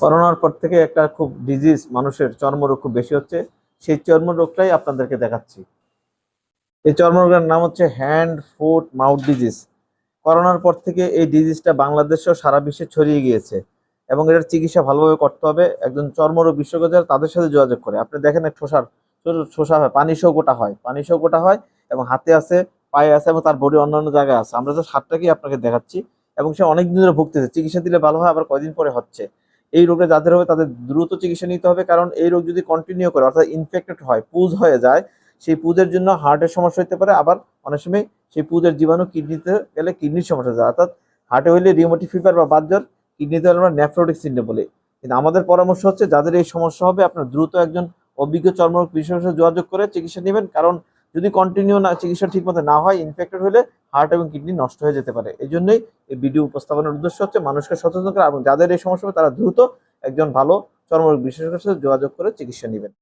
করোনার পর থেকে একটা খুব ডিজিজ মানুষের চর্মরোগ খুব বেশি হচ্ছে। সেই চর্মরোগটাই আপনাদেরকে দেখাচ্ছি। এই চর্মরোগের নাম হচ্ছে হ্যান্ড ফুট মাউথ ডিজিজ করোনার পর থেকে এই ডিজিজটা বাংলাদেশেও সারা বিশ্বে ছড়িয়ে গিয়েছে এবং এটার চিকিৎসা ভালোভাবে করতে হবে। একজন চর্মরোগ বিশেষজ্ঞ তাদের সাথে যোগাযোগ করে। আপনি দেখেন এক শোষার, শোষা হয়, পানি গোটা হয়, পানি গোটা হয় এবং হাতে আছে, পায়ে আছে এবং তার বডি অন্যান্য জায়গায় আছে। আমরা তো হাতটাকেই আপনাকে দেখাচ্ছি এবং সে অনেক দিন ধরে ভুগতেছে। চিকিৎসা দিলে ভালো হয়, আবার কয়দিন পরে হচ্ছে। এই রোগে যাদের হবে তাদের দ্রুত চিকিৎসা নিতে হবে, কারণ এই রোগ যদি কন্টিনিউ করে, অর্থাৎ ইনফেক্টেড হয়, পুজ হয়ে যায়, সেই পুজের জন্য হার্টের সমস্যা হতে পারে, আবার অনেক সময় সেই পুজের জীবাণু কিডনিতে গেলে কিডনির সমস্যা যায় অর্থাৎ হার্টে হইলে রিমোটিক ফিভার বা বাতজ্বর কিডনিতে হলে আমরা নেফ্রোটিক সিন্ডে বলি। কিন্তু আমাদের পরামর্শ হচ্ছে, যাদের এই সমস্যা হবে, আপনার দ্রুত একজন অভিজ্ঞ চর্মরোগ বিশেষজ্ঞের সাথে যোগাযোগ করে চিকিৎসা নেবেন, কারণ যদি কন্টিনিউ না, চিকিৎসা ঠিকমতো না হয় ইনফেক্টেড হলে হার্ট এবং কিডনি নষ্ট হয়ে যেতে পারে। এই জন্যই এই ভিডিও উপস্থাপনের উদ্দেশ্য হচ্ছে মানুষকে সচেতন করা এবং যাদের এই সমস্যা তারা দ্রুত একজন ভালো চর্মরোগ বিশেষজ্ঞের সাথে যোগাযোগ করে চিকিৎসা নেবেন।